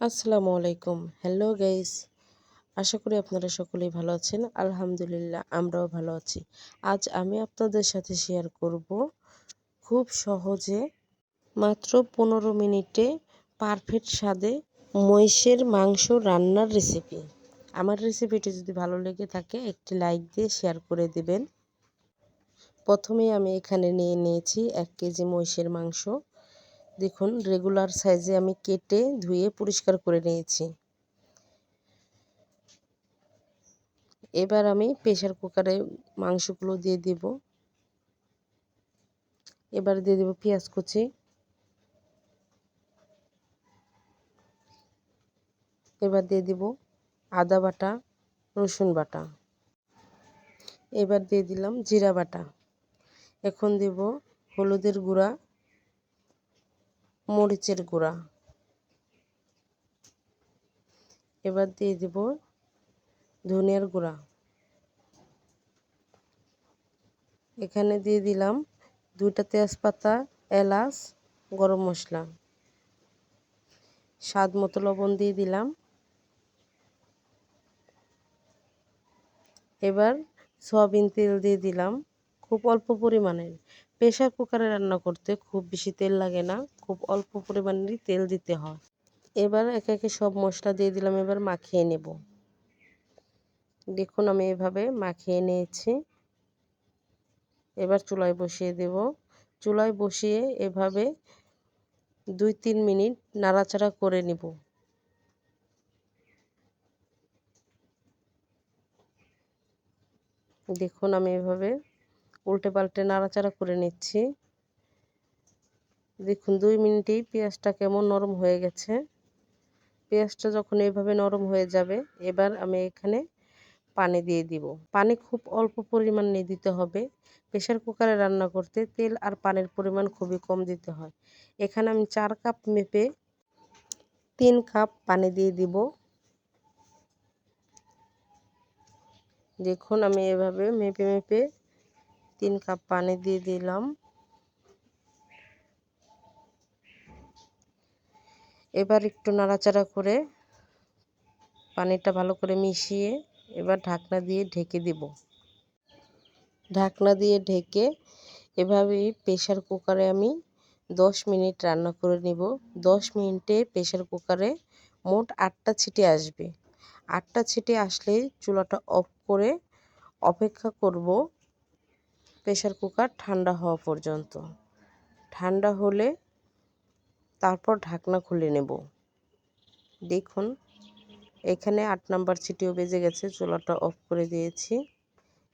আসসালামু আলাইকুম। Hello guys আশা করি আপনারা সকলেই ভালো আছেন। আলহামদুলিল্লাহ, আমরাও ভালো আছি। আজ আমি আপনাদের সাথে শেয়ার করব খুব সহজে মাত্র পনেরো মিনিটে পারফেক্ট স্বাদে মহিষের মাংস রান্নার রেসিপি আমার রেসিপিটি যদি ভালো লেগে থাকে, একটি লাইক দিয়ে শেয়ার করে দিবেন। প্রথমেই আমি এখানে নিয়ে নিয়েছি এক কেজি মহিষের মাংস। দেখুন রেগুলার সাইজে আমি কেটে ধুয়ে পরিষ্কার করে নিয়েছি। এবার আমি প্রেশার কুকারে মাংসগুলো দিয়ে দিব। এবার দিয়ে দেব পেঁয়াজ কুচি। এবার দিয়ে দিব আদা বাটা, রসুন বাটা। এবার দিয়ে দিলাম জিরা বাটা। এখন দেব হলুদের গুঁড়া মরিচের গুঁড়া। এবার দিয়ে দেব ধনিয়ার গুঁড়া। এখানে দিয়ে দিলাম দুইটা তেজপাতা, এলাচ, গরম মশলা। স্বাদ মতো লবণ দিয়ে দিলাম। এবার সয়াবিন তেল দিয়ে দিলাম। খুব অল্প পরিমাণের প্রেশার কুকারে রান্না করতে খুব বেশি তেল লাগে না, খুব অল্প পরিমাণেরই তেল দিতে হয়। এবার একে একে সব মশলা দিয়ে দিলাম, এবার মাখিয়ে নেব। দেখুন আমি এভাবে মাখিয়ে নিয়েছি। এবার চুলায় বসিয়ে দেব। চুলায় বসিয়ে এভাবে দুই তিন মিনিট নাড়াচাড়া করে নিব। দেখুন আমি এভাবে উল্টে পাল্টে নাড়াচাড়া করে নিচ্ছি। দেখুন, দুই মিনিটেই পেঁয়াজটা কেমন নরম হয়ে গেছে। পেঁয়াজটা যখন এইভাবে নরম হয়ে যাবে, এবার আমি এখানে পানি দিয়ে দিব। পানি খুব অল্প পরিমাণে দিতে হবে। প্রেশার কুকারে রান্না করতে তেল আর পানির পরিমাণ খুবই কম দিতে হয়। এখানে আমি চার কাপ মেপে তিন কাপ পানি দিয়ে দিব। দেখুন, আমি এভাবে মেপে মেপে তিন কাপ পানি দিয়ে দিলাম। এবার একটু নাড়াচাড়া করে পানিটা ভালো করে মিশিয়ে এবার ঢাকনা দিয়ে ঢেকে দিব। ঢাকনা দিয়ে ঢেকে এভাবেই প্রেশার কুকারে আমি দশ মিনিট রান্না করে নিব। দশ মিনিটে প্রেশার কুকারে মোট আটটা ছিটে আসবে। আটটা ছিটে আসলে চুলাটা অফ করে অপেক্ষা করব প্রেশার কুকার ঠান্ডা হওয়া পর্যন্ত। ঠান্ডা হলে তারপর ঢাকনা খুলে নেব। দেখুন, এখানে আট নাম্বার ছিটিও বেজে গেছে, চুলাটা অফ করে দিয়েছি।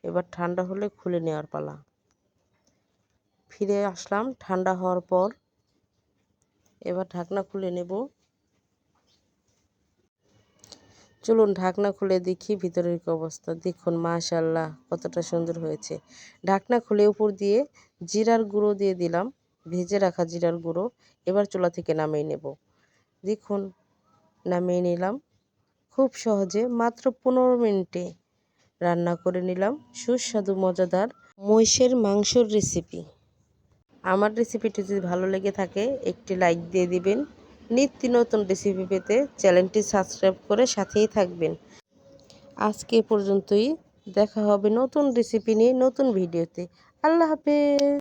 এবার ঠান্ডা হলে খুলে নেওয়ার পালা। ফিরে আসলাম, ঠান্ডা হওয়ার পর। এবার ঢাকনা খুলে নেব। চলুন ঢাকনা খুলে দেখি ভিতরের অবস্থা। দেখুন মাশাল্লাহ কতটা সুন্দর হয়েছে। ঢাকনা খুলে উপর দিয়ে জিরার গুঁড়ো দিয়ে দিলাম, ভেজে রাখা জিরার গুঁড়ো। এবার চুলা থেকে নামিয়ে নেব। দেখুন, নামিয়ে নিলাম। খুব সহজে মাত্র পনেরো মিনিটে রান্না করে নিলাম। সুস্বাদু, মজাদার মহিষের মাংসর রেসিপি। আমার রেসিপিটি যদি ভালো লেগে থাকে, একটি লাইক দিয়ে দিবেন। নিত্য নতুন রেসিপি পেতে চ্যানেলটি সাবস্ক্রাইব করে সাথেই থাকবেন। আজকে পর্যন্তই, দেখা হবে নতুন রেসিপি নিয়ে নতুন ভিডিওতে আল্লাহ হাফেজ।